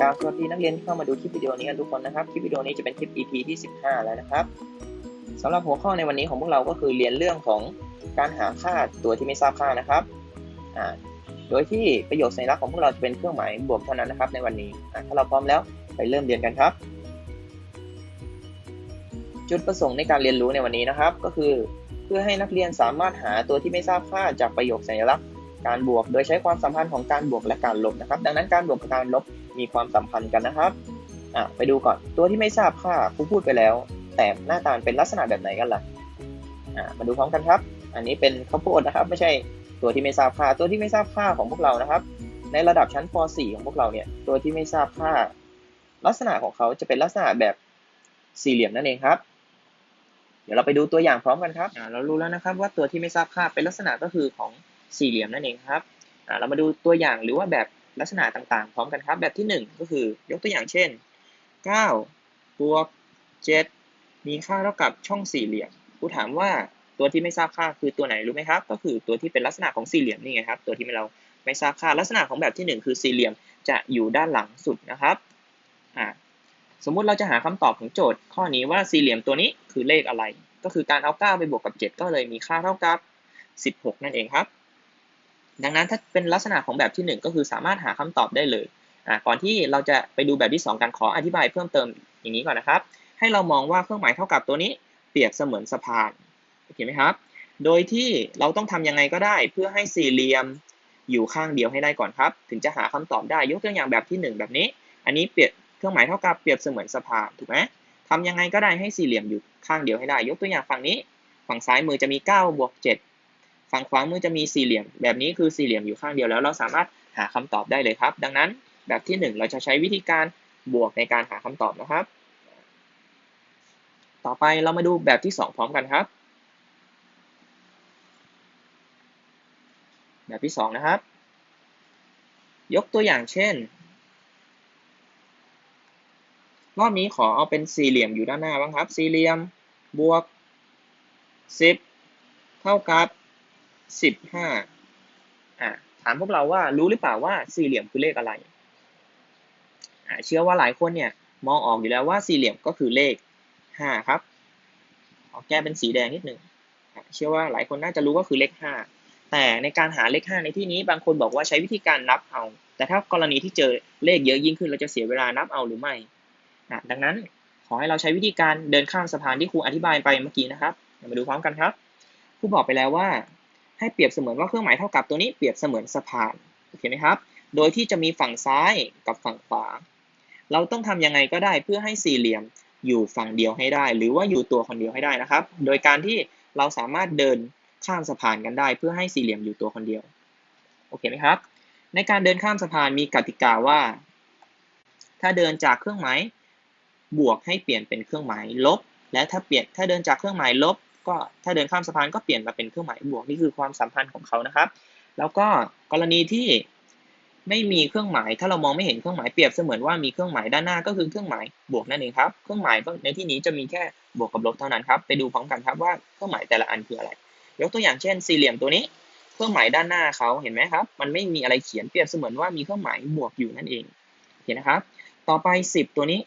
กราบสวัสดีนักเรียนที่เข้ามาดูคลิปวิดีโอนี้กันทุกคนนะครับ คลิปวิดีโอนี้จะเป็นคลิป EP ที่ 15 แล้วนะครับสำหรับหัวข้อในวันนี้ของพวกเราก็คือเรียนเรื่องของการหาค่าตัวที่ไม่ทราบค่านะครับโดยที่ประโยคสัญลักษณ์ของพวกเราจะเป็นเครื่องหมายบวกเท่านั้นนะครับในวันนี้ถ้าเราพร้อมแล้วไปเริ่มเรียนกันครับ จุดประสงค์ในการเรียนรู้ในวันนี้นะครับ ก็คือ เพื่อให้นักเรียนสามารถหาตัวที่ไม่ทราบค่าจากประโยคสัญลักษณ์ การบวก โดยใช้ความสัมพันธ์ของการบวกและการลบนะครับ ดังนั้นการบวกกับการลบมีความสัมพันธ์กันนะครับอะไปดูก่อนตัวที่ไม่ทราบค่าครูพูดไปแล้ว แต่หน้าตาเป็นลักษณะแบบไหนกันล่ะอะมาดูพร้อมกันครับ อันนี้เป็นข้าวโพดนะครับ ไม่ใช่ตัวที่ไม่ทราบค่า ตัวที่ไม่ทราบค่าของพวกเรานะครับ ในระดับชั้นป .4 ของพวกเราเนี่ยตัวที่ไม่ทราบค่า ลักษณะของเขาจะเป็นลักษณะแบบสี่เหลี่ยมนั่นเองครับเดี๋ยวเราไปดูตัวอย่างพร้อมกันครับเรารู้แล้วนะครับว่าตัวที่ไม่ทราบค่าเป็นลักษณะก็คือของ สี่เหลี่ยมนั่นเองครับเรามาดูตัวอย่างหรือว่าแบบลักษณะต่างๆ พร้อมกันครับ แบบที่ 1 ก็คือยกตัวอย่างเช่น 9 บวก 7 มีค่าเท่ากับช่องสี่เหลี่ยมกูถามว่าตัวที่ไม่ทราบค่าคือตัวไหนรู้ไหมครับ ก็คือตัวที่เป็นลักษณะของสี่เหลี่ยมนี่ไงครับ ตัวที่เราไม่ทราบค่าลักษณะของแบบที่ 1 คือสี่เหลี่ยมจะอยู่ด้านหลังสุดนะครับอ่าสมมุติเราจะหาคำตอบของโจทย์ ข้อนี้ว่าสี่เหลี่ยมตัวนี้คือเลขอะไร ก็คือการเอา 9 ไปบวกกับ 7 ก็เลยมีค่าเท่ากับ 16 นั่นเองครับ ดังนั้นถ้าเป็นลักษณะของแบบที่ 1 ก็คือสามารถหาคำตอบได้เลยอ่าก่อนที่เราจะไปดูแบบที่ 2 กันขออธิบายเพิ่มเติมอย่างนี้ก่อนนะครับ ให้เรามองว่าเครื่องหมายเท่ากับตัวนี้เปรียบเสมือนสะพานโอเคไหมครับ โดยที่เราต้องทำยังไงก็ได้ เพื่อให้สี่เหลี่ยมอยู่ข้างเดียวให้ได้ก่อนครับ ถึงจะหาคำตอบได้ยกตัวอย่างแบบที่ 1 แบบนี้ อันนี้เปรียบเครื่องหมายเท่ากับเปรียบเสมือนสะพานถูกไหมทำยังไงก็ได้ให้สี่เหลี่ยมอยู่ข้างเดียวให้ได้ ยกตัวอย่างฝั่งนี้ ฝั่งซ้ายมือจะมี9บวก7 ฝั่งขวามือจะมีสี่เหลี่ยม แบบนี้คือสี่เหลี่ยมอยู่ข้างเดียวแล้วเราสามารถหาคำตอบได้เลยครับ ดังนั้นแบบที่ 1 เราจะใช้วิธีการบวกในการหาคำตอบนะครับ ต่อไปเรามาดูแบบที่ 2 พร้อมกันครับ แบบที่ 2 นะครับ ยกตัวอย่างเช่น รอบนี้ขอเอาเป็นสี่เหลี่ยมอยู่ด้านหน้าบ้างครับ สี่เหลี่ยมบวก 10 เท่ากับ 15อ่าถามพวกเราว่ารู้หรือเปล่าว่าสี่เหลี่ยมคือเลขอะไรอ่าเชื่อว่าหลายคนเนี่ยมองออกอยู่แล้วว่าสี่เหลี่ยมก็คือเลข5ครับขอแก้เป็นสีแดงนิดหนึ่งเชื่อว่าหลายคนน่าจะรู้ก็คือเลข5แต่ในการหาเลข5ในที่นี้บางคนบอกว่าใช้วิธีการนับเอา แต่ถ้ากรณีที่เจอเลขเยอะยิ่งขึ้นเราจะเสียเวลานับเอาหรือไม่นะดังนั้นขอให้เราใช้วิธีการเดินข้ามสะพานที่ครูอธิบายไปเมื่อกี้นะครับมาดูพร้อมกันครับครูบอกไปแล้วว่า ให้เปรียบเสมือนว่าเครื่องหมายเท่ากับตัวนี้เปรียบเสมือนสะพานโอเคไหมครับ โดยที่จะมีฝั่งซ้ายกับฝั่งขวา เราต้องทำยังไงก็ได้เพื่อให้สี่เหลี่ยมอยู่ฝั่งเดียวให้ได้ หรือว่าอยู่ตัวคนเดียวให้ได้นะครับ โดยการที่เราสามารถเดินข้ามสะพานกันได้ เพื่อให้สี่เหลี่ยมอยู่ตัวคนเดียวโอเคไหมครับ ในการเดินข้ามสะพานมีกติกาว่า ถ้าเดินจากเครื่องหมายบวกให้เปลี่ยนเป็นเครื่องหมายลบ และถ้าเปลี่ยนถ้าเดินจากเครื่องหมายลบ ก็ถ้าเดินข้ามสะพานก็เปลี่ยนมาเป็นเครื่องหมายบวกนี่คือความสัมพันธ์ของเขานะครับ แล้วก็กรณีที่ไม่มีเครื่องหมาย ถ้าเรามองไม่เห็นเครื่องหมายเปรียบเสมือนว่ามีเครื่องหมายด้านหน้าก็คือเครื่องหมายบวกนั่นเองครับ เครื่องหมายในที่นี้จะมีแค่บวกกับลบเท่านั้นครับ ไปดูพร้อมกันครับว่าเครื่องหมายแต่ละอันคืออะไร ยกตัวอย่างเช่น สี่เหลี่ยมตัวนี้ เครื่องหมายด้านหน้าเขาเห็นไหมครับ มันไม่มีอะไรเขียนเปรียบเสมือนว่ามีเครื่องหมายบวกอยู่นั่นเอง เห็นนะครับ ต่อไปสิบตัวนี้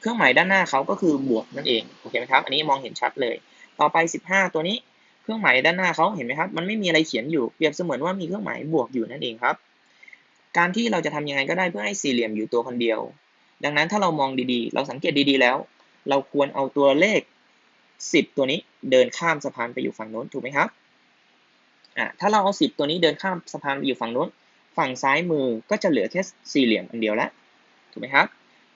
เครื่องหมายด้านหน้าเขาก็คือบวกนั่นเอง โอเคไหมครับ อันนี้มองเห็นชัดเลย ต่อไป 15 ตัวนี้เครื่องหมายด้านหน้าเขาเห็นไหมครับ มันไม่มีอะไรเขียนอยู่เปรียบเสมือนว่ามีเครื่องหมายบวกอยู่นั่นเองครับ การที่เราจะทำยังไงก็ได้เพื่อให้สี่เหลี่ยมอยู่ตัวคนเดียว ดังนั้นถ้าเรามองดีๆ เราสังเกตดีๆแล้ว เราควรเอาตัวเลข 10 ตัวนี้เดินข้ามสะพานไปอยู่ฝั่งโน้นถูกไหมครับอะถ้าเราเอา 10 ตัวนี้เดินข้ามสะพานไปอยู่ฝั่งโน้นฝั่งซ้ายมือก็จะเหลือแค่สี่เหลี่ยมอันเดียวแล้วถูกไหมครับ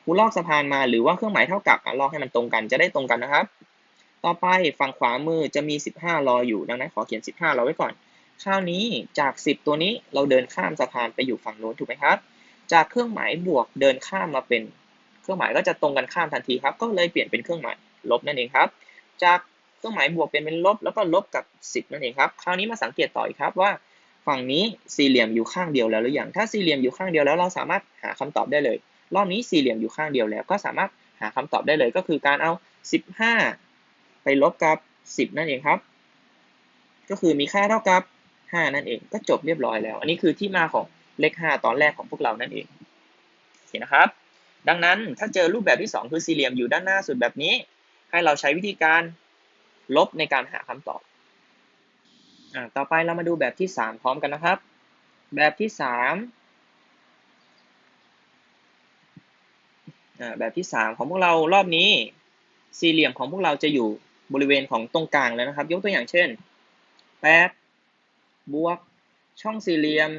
ครูลอกสะพานมาหรือว่าเครื่องหมายเท่ากับลอกให้มันตรงกันจะได้ตรงกันนะครับ ต่อไปฝั่งขวามือจะมี 15 รออยู่ ดังนั้นขอเขียน 15 รอไว้ก่อน คราวนี้จาก 10 ตัวนี้เราเดินข้ามสะพานไปอยู่ฝั่งโน้นถูกไหมครับ จากเครื่องหมายบวกเดินข้ามมาเป็น เครื่องหมายก็จะตรงกันข้ามทันทีครับ ก็เลยเปลี่ยนเป็นเครื่องหมายลบนั่นเองครับ จากเครื่องหมายบวกเป็นเป็นลบ แล้วก็ลบกับ 10 นั่นเองครับ คราวนี้มาสังเกตต่ออีกครับว่า ฝั่งนี้สี่เหลี่ยมอยู่ข้างเดียวแล้วหรือยัง ถ้าสี่เหลี่ยมอยู่ข้างเดียวแล้วเราสามารถหาคำตอบได้เลย รอบนี้สี่เหลี่ยมอยู่ข้างเดียวแล้ว ก็สามารถหาคำตอบได้เลย ก็คือการเอา 15 ไปลบกับ 10 นั่นเองครับ ก็คือมีค่าเท่ากับ 5 นั่นเองก็จบเรียบร้อยแล้ว อันนี้คือที่มาของเลข 5 ตอนแรกของพวกเรานั่นเองโอเคนะครับ ดังนั้นถ้าเจอรูปแบบที่ 2 คือสี่เหลี่ยมอยู่ด้านหน้าสุดแบบนี้ ให้เราใช้วิธีการลบในการหาคำตอบอ่าต่อไปเรามาดูแบบที่ 3 พร้อมกันนะครับ แบบที่ 3แบบที่ 3 ของพวกเรารอบนี้ สี่เหลี่ยมของพวกเราจะอยู่ บริเวณของตรงกลางแล้วนะครับ ยกตัวอย่างเช่น8บวก ช่องสี่เหลี่ยม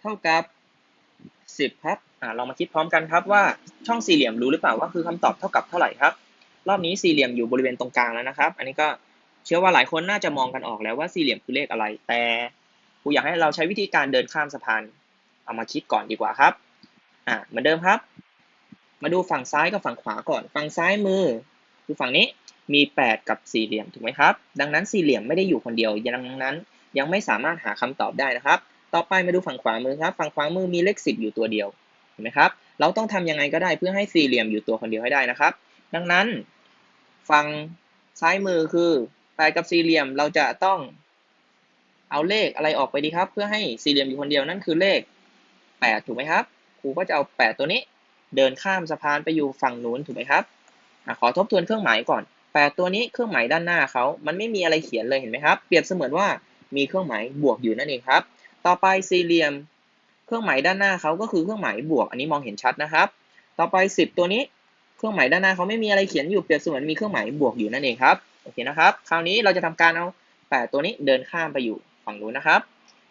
เท่ากับ 10 ครับอ่าเรามาคิดพร้อมกันครับว่าช่องสี่เหลี่ยมรู้หรือเปล่าว่าคือคำตอบเท่ากับเท่าไหร่ครับ รอบนี้สี่เหลี่ยมอยู่บริเวณตรงกลางแล้วนะครับ อันนี้ก็เชื่อว่าหลายคนน่าจะมองกันออกแล้วว่าสี่เหลี่ยมคือเลขอะไร แต่ครูอยากให้เราใช้วิธีการเดินข้ามสะพาน เอามาคิดก่อนดีกว่าครับอ่าเหมือนเดิมครับ มาดูฝั่งซ้ายกับฝั่งขวาก่อน ฝั่งซ้ายมือคือฝั่งนี้ มี 8 กับสี่เหลี่ยมถูกไหมครับ ดังนั้นสี่เหลี่ยมไม่ได้อยู่คนเดียวดังนั้น ยังไม่สามารถหาคำตอบได้นะครับ ต่อไปมาดูฝั่งขวามือครับ ฝั่งขวามือมีเลข 10 อยู่ตัวเดียวเห็นไหมครับ เราต้องทำยังไงก็ได้เพื่อให้สี่เหลี่ยมอยู่ตัวคนเดียวให้ได้นะครับ ดังนั้น ฝั่งซ้ายมือคือแปดกับสี่เหลี่ยมเราจะต้องเอาเลขอะไรออกไปดีครับ เพื่อให้สี่เหลี่ยมอยู่คนเดียวนั่นคือเลขแปดถูกไหมครับครูก็จะเอาแปดตัวนี้ เดินข้ามสะพานไปอยู่ฝั่งนู้นถูกไหมครับอขอทบทวนเครื่องหมายก่อน แปดตัวนี้เครื่องหมายด้านหน้าเขา มันไม่มีอะไรเขียนเลยเห็นไหมครับ เปรียบเสมือนว่ามีเครื่องหมายบวกอยู่นั่นเองครับ ต่อไปสี่เหลี่ยม เครื่องหมายด้านหน้าเขาก็คือเครื่องหมายบวก อันนี้มองเห็นชัดนะครับ ต่อไปสิบตัวนี้ เครื่องหมายด้านหน้าเขาไม่มีอะไรเขียนอยู่เปรียบเสมือนมีเครื่องหมายบวกอยู่นั่นเองครับ โอเคนะครับ คราวนี้เราจะทำการเอาแปดตัวนี้เดินข้ามไปอยู่ฝั่งนู้นนะครับ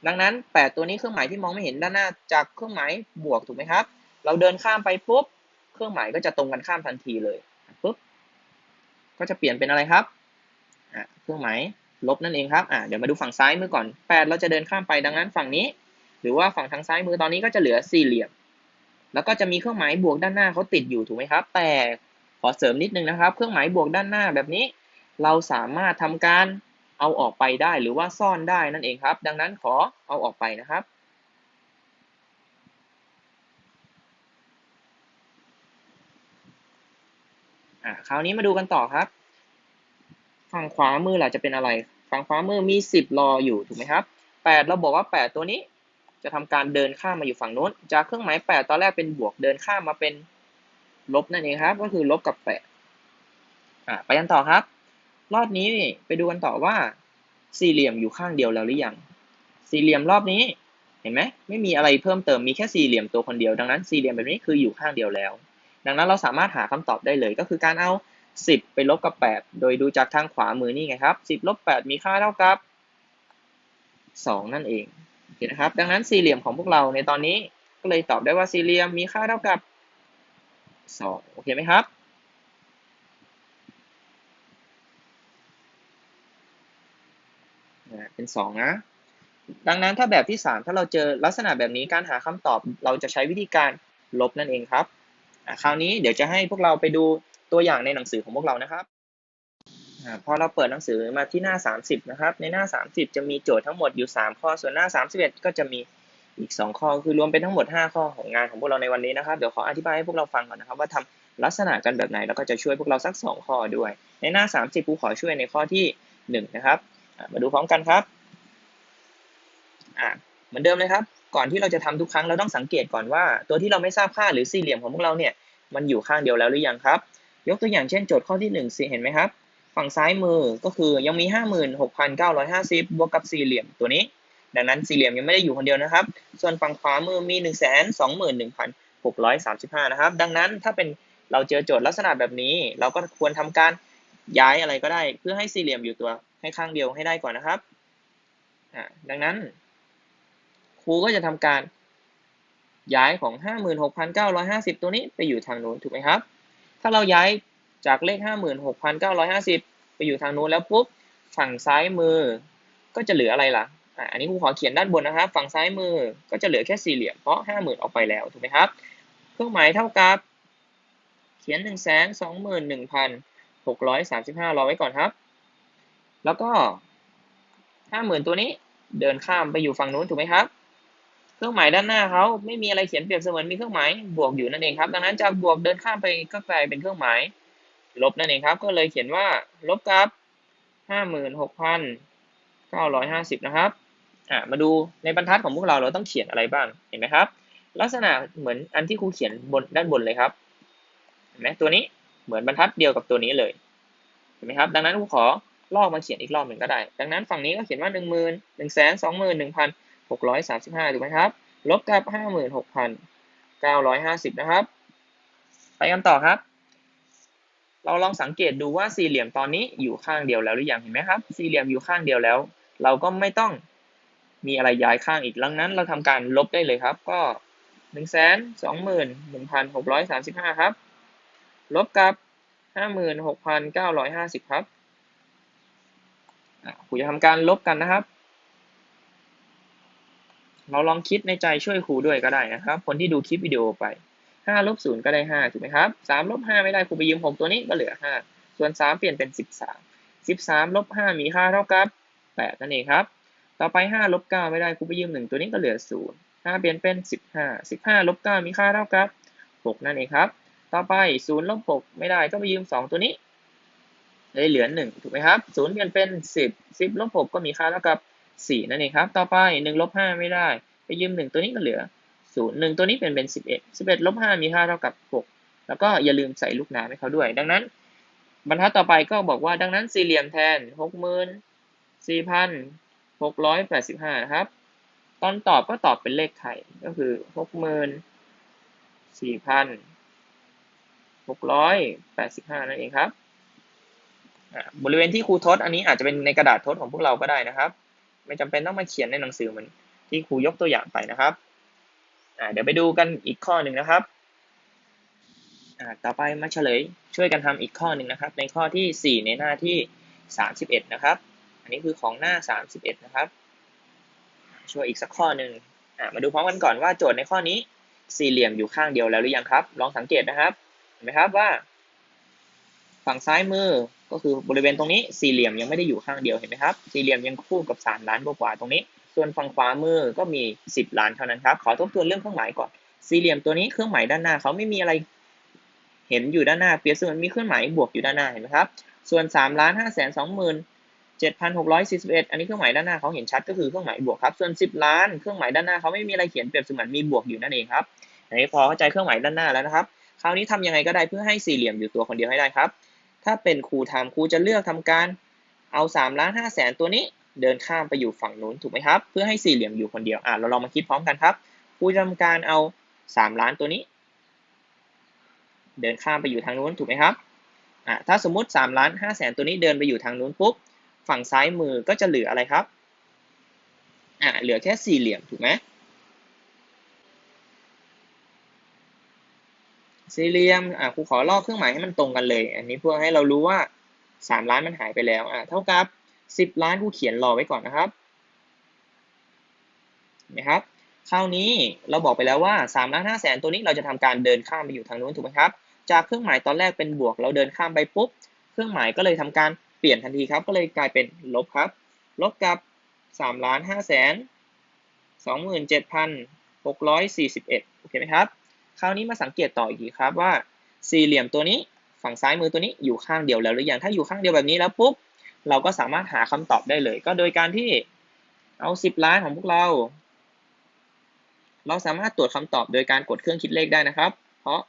ดังนั้นแปดตัวนี้เครื่องหมายที่มองไม่เห็นด้านหน้าจากเครื่องหมายบวกถูกไหมครับ เราเดินข้ามไปปุ๊บ เครื่องหมายก็จะตรงกันข้ามทันทีเลย ก็จะเปลี่ยนเป็นอะไรครับเครื่องหมายลบนั่นเองครับเดี๋ยวมาดูฝั่งซ้ายมือก่อนแปดเราจะเดินข้ามไปดังนั้นฝั่งนี้ หรือว่าฝั่งทางซ้ายมือตอนนี้ก็จะเหลือสี่เหลี่ยม แล้วก็จะมีเครื่องหมายบวกด้านหน้าเขาติดอยู่ถูกไหมครับ แต่ขอเสริมนิดนึงนะครับ เครื่องหมายบวกด้านหน้าแบบนี้ เราสามารถทำการเอาออกไปได้หรือว่าซ่อนได้นั่นเองครับ ดังนั้นขอเอาออกไปนะครับ อ่าคราวนี้มาดูกันต่อครับ ฝั่งขวามือล่ะจะเป็นอะไร ฝั่งขวามือมีสิบรออยู่ถูกไหมครับแปดเราบอกว่าแปดตัวนี้จะทำการเดินข้ามมาอยู่ฝั่งโน้น จากเครื่องหมายแปดตอนแรกเป็นบวกเดินข้ามมาเป็นลบนั่นเองครับ ก็คือลบกับแปดอ่าไปกันต่อครับ รอบนี้ไปดูกันต่อว่า สี่เหลี่ยมอยู่ข้างเดียวแล้วหรือยัง สี่เหลี่ยมรอบนี้เห็นไหมไม่มีอะไรเพิ่มเติมมีแค่สี่เหลี่ยมตัวคนเดียวดังนั้นสี่เหลี่ยมแบบนี้คืออยู่ข้างเดียวแล้ว ดังนั้นเราสามารถหาคำตอบได้เลยก็คือการเอา 10 ไปลบกับ 8 โดยดูจากทางขวามือนี่ไงครับ 10 ลบ 8 มีค่าเท่ากับ 2 นั่นเองโอเคนะครับ ดังนั้นสี่เหลี่ยมของพวกเราในตอนนี้ก็เลยตอบได้ว่าสี่เหลี่ยมมีค่าเท่ากับ 2 โอเคไหมครับเป็น 2 นะ ดังนั้นถ้าแบบที่ 3 ถ้าเราเจอลักษณะแบบนี้การหาคำตอบเราจะใช้วิธีการลบนั่นเองครับ คราวนี้เดี๋ยวจะให้พวกเราไปดูตัวอย่างในหนังสือของพวกเรานะครับอพอเราเปิดหนังสือมาที่หน้า 30 นะครับ ในหน้า 30 จะมีโจทย์ทั้งหมดอยู่ 3 ข้อ ส่วนหน้า 31 ก็จะมีอีก 2 ข้อ คือรวมเป็นทั้งหมด 5 ข้อของงานของพวกเราในวันนี้นะครับ เดี๋ยวขออธิบายให้พวกเราฟังก่อนนะครับ ว่าทำลักษณะกันแบบไหน แล้วก็จะช่วยพวกเราสัก 2 ข้อด้วย ในหน้า 30ครูขอช่วยในข้อที่ 1 นะครับ มาดูพร้อมกันครับ เหมือนเดิมเลยครับ ก่อนที่เราจะทำทุกครั้งเราต้องสังเกตก่อนว่า ตัวที่เราไม่ทราบค่าหรือสี่เหลี่ยมของพวกเราเนี่ยมันอยู่ข้างเดียวแล้วหรือยังครับ ยกตัวอย่างเช่นโจทย์ข้อที่1สิเห็นไหมครับ ฝั่งซ้ายมือก็คือยังมี 56,950 บวกกับสี่เหลี่ยมตัวนี้ ดังนั้นสี่เหลี่ยมยังไม่ได้อยู่คนเดียวนะครับ ส่วนฝั่งขวามือมี 121,635 นะครับ ดังนั้นถ้าเป็นเราเจอโจทย์ลักษณะแบบนี้ เราก็ควรทำการย้ายอะไรก็ได้ เพื่อให้สี่เหลี่ยมอยู่ตัวให้ข้างเดียวให้ได้ก่อนนะครับดังนั้น ครูก็จะทำการย้ายของ 56,950 ตัวนี้ไปอยู่ทางโน้นถูกไหมครับ ถ้าเราย้ายจากเลข 56,950 ไปอยู่ทางโน้นแล้วปุ๊บฝั่งซ้ายมือก็จะเหลืออะไรล่ะอันนี้ครูขอเขียนด้านบนนะครับ ฝั่งซ้ายมือก็จะเหลือแค่สี่เหลี่ยมเพราะ 50,000 ออกไปแล้วถูกไหมครับ เครื่องหมายเท่ากับ เขียน 1 2 1 6 3 5รอไว้ก่อนครับ แล้วก็ 50,000 ตัวนี้เดินข้ามไปอยู่ฝั่งนู้นถูกไหมครับ เครื่องหมายด้านหน้าเขาไม่มีอะไรเขียนเปรียบเสมือนมีเครื่องหมายบวกอยู่นั่นเองครับ ดังนั้นจากบวกเดินข้ามไปก็กลายเป็นเครื่องหมายลบนั่นเองครับ ก็เลยเขียนว่าลบกับห้าหมื่นหกพันเก้าร้อยห้าสิบนะครับ อ่ามาดูในบรรทัดของพวกเราเราต้องเขียนอะไรบ้าง เห็นไหมครับ ลักษณะเหมือนอันที่ครูเขียนบนด้านบนเลยครับเห็นไหมตัวนี้เหมือนบรรทัดเดียวกับตัวนี้เลย เห็นไหมครับ ดังนั้นครูขอลอกมาเขียนอีกรอบหนึ่งก็ได้ ดังนั้นฝั่งนี้ก็เขียนว่าหนึ่งหมื่นหนึ่งแสนสองหมื่นหนึ่งพัน หกร้อยสามสิบห้าถูกไหมครับ ลบกับห้าหมื่นหกพันเก้าร้อยห้าสิบนะครับ ไปกันต่อครับ เราลองสังเกตดูว่าสี่เหลี่ยมตอนนี้อยู่ข้างเดียวแล้วหรือยังเห็นไหมครับ สี่เหลี่ยมอยู่ข้างเดียวแล้ว เราก็ไม่ต้องมีอะไรย้ายข้างอีกดังนั้น เราทำการลบได้เลยครับ ก็หนึ่งแสนสองหมื่นหนึ่งพันหกร้อยสามสิบห้าครับ ลบกับห้าหมื่นหกพันเก้าร้อยห้าสิบครับครูจะทำการลบกันนะครับ เราลองคิดในใจช่วยครูด้วยก็ได้นะครับ คนที่ดูคลิปวิดีโอไปห้าลบศูนย์ก็ได้ห้าถูกไหมครับสามลบห้าไม่ได้ครูไปยืมหกตัวนี้ก็เหลือห้าส่วนสามเปลี่ยนเป็นสิบสามสิบสามลบห้ามีค่าเท่ากับแปดนั่นเองครับ ต่อไปห้าลบเก้าไม่ได้ครูไปยืมหนึ่งตัวนี้ก็เหลือศูนย์ห้าเปลี่ยนเป็นสิบห้าสิบห้าลบเก้ามีค่าเท่ากับหกนั่นเองครับ ต่อไปศูนย์ลบหกไม่ได้ก็ไปยืมสองตัวนี้เลยเหลือหนึ่งถูกไหมครับศูนย์เปลี่ยนเป็นสิบสิบลบหกก็มีค่าเท่ากับ สี่นั่นเองครับ ต่อไปหนึ่งลบห้าไม่ได้ ไปยืมหนึ่งตัวนี้ก็เหลือศูนย์หนึ่งตัวนี้เป็นเป็นสิบเอ็ดสิบเอ็ดลบห้ามีค่าเท่ากับหกแล้วก็อย่าลืมใส่ลูกน้ำให้เขาด้วย ดังนั้น บรรทัดต่อไปก็บอกว่าดังนั้นสี่เหลี่ยมแทนหกหมื่นสี่พันหกร้อยแปดสิบห้านะครับ ตอนตอบก็ตอบเป็นเลขไทยก็คือหกหมื่นสี่พันหกร้อยแปดสิบห้านั่นเองครับบริเวณที่ครูทดอันนี้อาจจะเป็นในกระดาษทดของพวกเราก็ได้นะครับ ไม่จำเป็นต้องมาเขียนในหนังสือเหมือนที่ครูยกตัวอย่างไปนะครับเดี๋ยวไปดูกันอีกข้อหนึ่งนะครับต่อไปมาเฉลยช่วยกันทำอีกข้อหนึ่งนะครับ ในข้อที่ 4 ในหน้าที่ 31 นะครับ อันนี้คือของหน้า 31 นะครับ ช่วยอีกสักข้อหนึ่งมาดูพร้อมกันก่อนว่าโจทย์ในข้อนี้สี่เหลี่ยมอยู่ข้างเดียวแล้วหรือยังครับ ลองสังเกตนะครับ เห็นไหมครับว่า ฝั่งซ้ายมือ ก็คือบริเวณตรงนี้สี่เหลี่ยมยังไม่ได้อยู่ข้างเดียวเห็นไหมครับ สี่เหลี่ยมยังคู่กับ 3 ล้านกว่าตรงนี้ ส่วนฝั่งขวามือก็มี 10 ล้านเท่านั้นครับ ขอทบทวนเรื่องเครื่องหมายก่อน สี่เหลี่ยมตัวนี้เครื่องหมายด้านหน้าเขาไม่มีอะไรเห็นอยู่ด้านหน้าเปรียบเสมือนมีเครื่องหมายบวกอยู่ด้านหน้าเห็นไหมครับ ส่วน3ล้าน5แสน2หมื่น7,641 อันนี้เครื่องหมายด้านหน้าเขาเห็นชัดก็คือเครื่องหมายบวกครับ ส่วน 10 ล้านเครื่องหมายด้านหน้าเขาไม่มีอะไรเขียนเปรียบเสมือนมีบวกอยู่นั่นเองครับอันนี้พอเข้าใจเครื่องหมายด้านหน้าแล้วนะครับ คราวนี้ทำยังไงก็ได้เพื่อให้สี่เหลี่ยมอยู่ตัวคนเดียวให้ได้ครับ ถ้าเป็นครูทำครูจะเลือกทำการเอา3ล้าน5แสนตัวนี้เดินข้ามไปอยู่ฝั่งนู้นถูกไหมครับ เพื่อให้สี่เหลี่ยมอยู่คนเดียวอะเราลองมาคิดพร้อมกันครับครูจะทำการเอา3ล้านตัวนี้ เดินข้ามไปอยู่ทางนู้นถูกไหมครับอ่าถ้าสมมุติ3ล้าน5แสนตัวนี้เดินไปอยู่ทางนู้นปุ๊บฝั่งซ้ายมือก็จะเหลืออะไรครับอ่าเหลือแค่สี่เหลี่ยมถูกไหม สี่เหลี่ยมอ่าครูขอลอกเครื่องหมายให้มันตรงกันเลย อันนี้เพื่อให้เรารู้ว่า 3 ล้านมันหายไปแล้วอ่าเท่ากับ 10 ล้านครูเขียนรอไว้ก่อนนะครับนะครับคราวนี้เราบอกไปแล้วว่า3ล้าน5แสนตัวนี้เราจะทำการเดินข้ามไปอยู่ทางนู้นถูกไหมครับ จากเครื่องหมายตอนแรกเป็นบวก เราเดินข้ามไปปุ๊บ เครื่องหมายก็เลยทำการเปลี่ยนทันทีครับ ก็เลยกลายเป็นลบครับ ลบกับ3ล้าน5แสน27,641โอเคไหมครับ คราวนี้มาสังเกตต่ออีกทีครับว่าสี่เหลี่ยมตัวนี้ฝั่งซ้ายมือตัวนี้อยู่ข้างเดียวแล้วหรือยังถ้าอยู่ข้างเดียวแบบนี้แล้วปุ๊บเราก็สามารถหาคำตอบได้เลย ก็โดยการที่เอา 10 ล้านของพวกเรา เราสามารถตรวจคำตอบโดยการกดเครื่องคิดเลขได้นะครับ เพราะ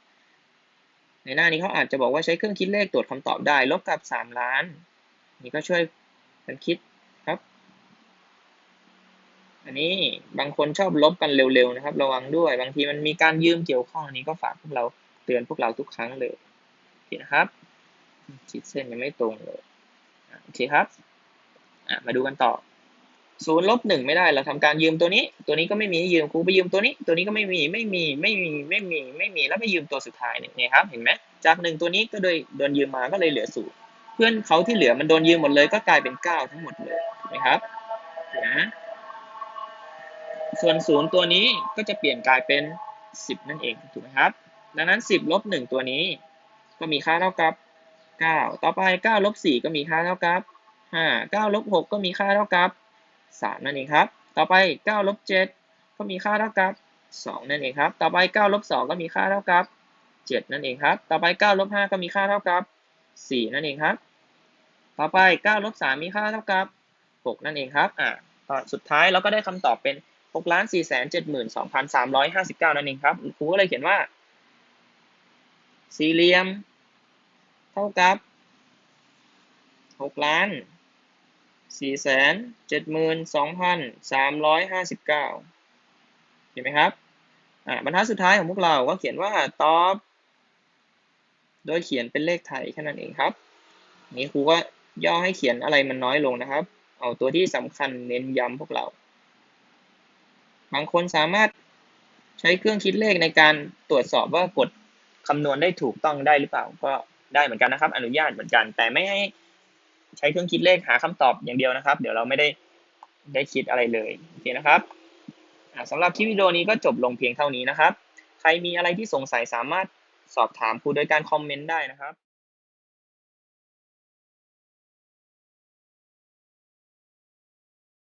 ในหน้านี้เขาอาจจะบอกว่าใช้เครื่องคิดเลขตรวจคำตอบได้ ลบกับ 3 ล้าน นี่ก็ช่วยกันคิด อันนี้บางคนชอบลบกันเร็วๆนะครับ ระวังด้วย บางทีมันมีการยืมเกี่ยวข้องอันนี้ก็ฝากพวกเราเตือนพวกเราทุกครั้งเลยโอเคนะครับขีดเส้นยังไม่ตรงเลยโอเคครับมาดูกันต่อศูนย์ลบหนึ่งไม่ได้เราทำการยืมตัวนี้ ตัวนี้ก็ไม่มียืมครูไปยืมตัวนี้ ตัวนี้ก็ไม่มีไม่มีไม่มีไม่มีไม่มีแล้วไปยืมตัวสุดท้ายเนี่ยครับเห็นไหมจากหนึ่งตัวนี้ก็โดยโดนยืมมาก็เลยเหลือศูนย์เพื่อนเขาที่เหลือมันโดนยืมหมดเลยก็กลายเป็นเก้าทั้งหมดเลยถูกไหมครับนะ ส่วนศูนย์ตัวนี้ก็จะเปลี่ยนกลายเป็นสิบนั่นเองถูกไหมครับ ดังนั้นสิบลบหนึ่งตัวนี้ ก็มีค่าเท่ากับเก้าต่อไปเก้าลบสี่ก็มีค่าเท่ากับห้าเก้าลบหกก็มีค่าเท่ากับ 3 นั่นเองครับ ต่อไป9ลบ7ก็มีค่าเท่ากับ 2 นั่นเองครับ ต่อไป9ลบ2ก็มีค่าเท่ากับ 7 นั่นเองครับ ต่อไป9ลบ5ก็มีค่าเท่ากับ 4 นั่นเองครับ ต่อไป9ลบ3มีค่าเท่ากับ 6 นั่นเองครับ อ่าสุดท้ายเราก็ได้คำตอบเป็น หกล้านสี่แสนเจ็ดหมื่นสองพันสามร้อยห้าสิบเก้านั่นเองครับครูก็เลยเขียนว่า สี่เหลี่ยม เท่ากับหกล้านสี่แสนเจ็ดหมื่นสองพันสามร้อยห้าสิบเก้าเห็นไหมครับอ่าบรรทัดสุดท้ายของพวกเราก็เขียนว่าตอบ โดยเขียนเป็นเลขไทยแค่นั้นเองครับ นี้ครูก็ย่อให้เขียนอะไรมันน้อยลงนะครับ เอาตัวที่สำคัญเน้นย้ำพวกเรา บางคนสามารถใช้เครื่องคิดเลขในการตรวจสอบว่ากดคำนวณได้ถูกต้องได้หรือเปล่าก็ได้เหมือนกันนะครับ อนุญาตเหมือนกัน แต่ไม่ให้ใช้เครื่องคิดเลขหาคำตอบอย่างเดียวนะครับ เดี๋ยวเราไม่ได้ได้คิดอะไรเลยโอเคนะครับอ่าสำหรับคลิปวิดีโอนี้ก็จบลงเพียงเท่านี้นะครับ ใครมีอะไรที่สงสัยสามารถสอบถามครูโดยการคอมเมนต์ได้นะครับ